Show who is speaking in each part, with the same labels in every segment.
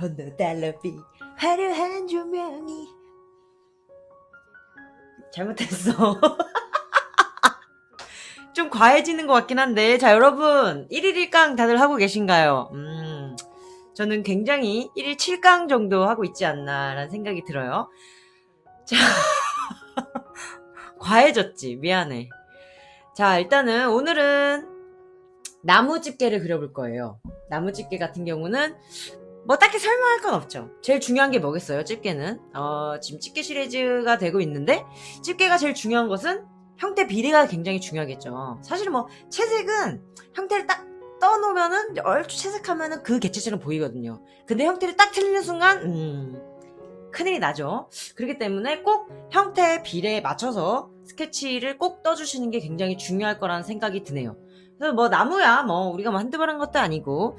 Speaker 1: 헌더 달러비 화려한 조명이. 잘못했어. 좀 과해지는 것 같긴 한데. 자 여러분. 1일 1강 다들 하고 계신가요? 음. 저는 굉장히 1일 7강 정도 하고 있지 않나 라는 생각이 들어요. 자 과해졌지 미안해 자 일단은 오늘은 나무 집게를 그려볼 거예요 나무 집게 같은 경우는 뭐 딱히 설명할 건 없죠. 제일 중요한 게 뭐겠어요, 집게는? 어, 지금 집게 시리즈가 되고 있는데, 집게가 제일 중요한 것은 형태 비례가 굉장히 중요하겠죠. 사실 뭐, 채색은 형태를 딱 떠놓으면은, 얼추 채색하면은 그 개체처럼 보이거든요. 근데 형태를 딱 틀리는 순간, 음, 큰일이 나죠. 그렇기 때문에 꼭 형태 비례에 맞춰서 스케치를 꼭 떠주시는 게 굉장히 중요할 거라는 생각이 드네요. 그래서 뭐 나무야 뭐 우리가 뭐 한두 번 한 것도 아니고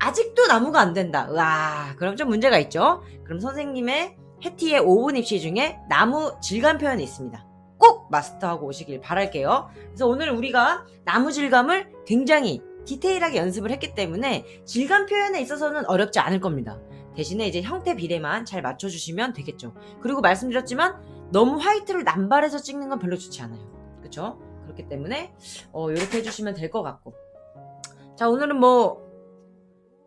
Speaker 1: 아직도 나무가 안 된다. 으아, 그럼 좀 문제가 있죠? 그럼 선생님의 해티의 5분 입시 중에 나무 질감 표현이 있습니다. 꼭 마스터하고 오시길 바랄게요. 그래서 오늘 우리가 나무 질감을 굉장히 디테일하게 연습을 했기 때문에 질감 표현에 있어서는 어렵지 않을 겁니다. 대신에 이제 형태 비례만 잘 맞춰주시면 되겠죠. 그리고 말씀드렸지만 너무 화이트를 남발해서 찍는 건 별로 좋지 않아요. 그쵸? 그렇기 때문에 어, 이렇게 해주시면 될 것 같고. 자, 오늘은 뭐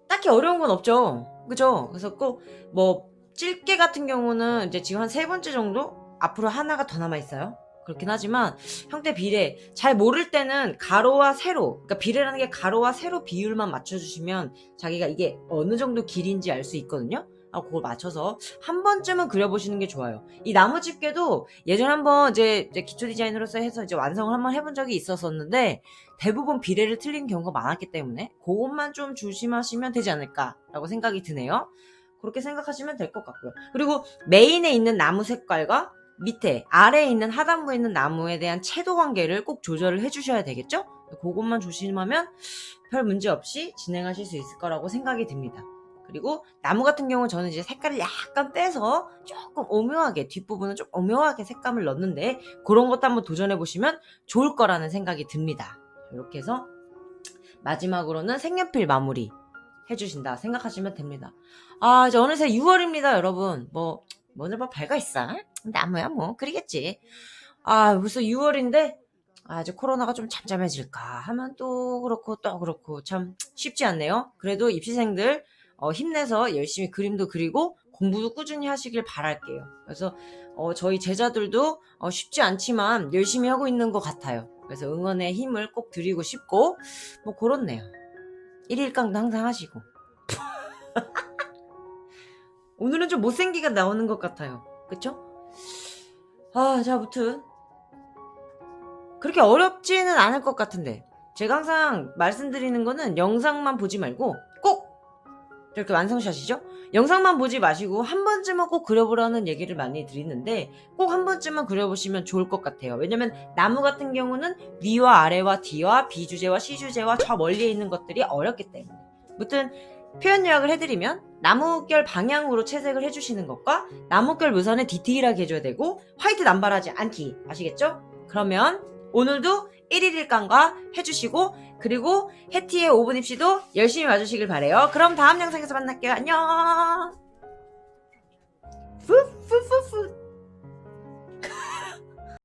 Speaker 1: 딱히 어려운 건 없죠. 그죠? 그래서 꼭, 뭐, 찔개 같은 경우는 이제 지금 한 세 번째 정도? 앞으로 하나가 더 남아 있어요. 그렇긴 하지만, 형태 비례, 잘 모를 때는 가로와 세로, 그러니까 비례라는 게 가로와 세로 비율만 맞춰주시면 자기가 이게 어느 정도 길인지 알 수 있거든요? 아, 그걸 맞춰서 한 번쯤은 그려보시는 게 좋아요. 이 나무 집게도 예전에 한번 이제, 이제 기초 디자이너로서 해서 이제 완성을 한번 해본 적이 있었었는데 대부분 비례를 틀린 경우가 많았기 때문에 그것만 좀 조심하시면 되지 않을까라고 생각이 드네요. 그렇게 생각하시면 될 것 같고요. 그리고 메인에 있는 나무 색깔과 밑에 아래에 있는 하단부에 있는 나무에 대한 채도 관계를 꼭 조절을 해주셔야 되겠죠? 그것만 조심하면 별 문제 없이 진행하실 수 있을 거라고 생각이 듭니다. 그리고 나무 같은 경우는 저는 이제 색깔을 약간 빼서 조금 오묘하게 뒷부분은 좀 오묘하게 색감을 넣는데 그런 것도 한번 도전해 보시면 좋을 거라는 생각이 듭니다. 이렇게 해서 마지막으로는 색연필 마무리 해주신다 생각하시면 됩니다. 아 이제 어느새 6월입니다 여러분. 뭐 오늘 뭐 별거 있어? 나무야 뭐 그리겠지. 아 벌써 6월인데 아, 이제 코로나가 좀 잠잠해질까 하면 또 그렇고 또 그렇고 참 쉽지 않네요. 그래도 입시생들 어, 힘내서 열심히 그림도 그리고 공부도 꾸준히 하시길 바랄게요. 그래서 어, 저희 제자들도 어, 쉽지 않지만 열심히 하고 있는 것 같아요. 그래서 응원의 힘을 꼭 드리고 싶고 뭐 그렇네요. 1일강도 항상 하시고 오늘은 좀 못생기가 나오는 것 같아요. 그쵸? 아, 자, 아무튼 그렇게 어렵지는 않을 것 같은데 제가 항상 말씀드리는 거는 영상만 보지 말고 꼭 이렇게 완성샷이죠? 영상만 보지 마시고 한 번쯤은 꼭 그려보라는 얘기를 많이 드리는데 꼭 한 번쯤은 그려보시면 좋을 것 같아요. 왜냐면 나무 같은 경우는 위와 아래와 뒤와 비주제와 시주제와 저 멀리에 있는 것들이 어렵기 때문에. 무튼 표현 요약을 해드리면 나무결 방향으로 채색을 해주시는 것과 나무결 묘사는 디테일하게 해줘야 되고 화이트 남발하지 않기 아시겠죠? 그러면 오늘도 1일 1강과 해주시고 그리고 해티의 5분 입시도 열심히 와주시길 바래요. 그럼 다음 영상에서 만날게요. 안녕. 푸푸푸푸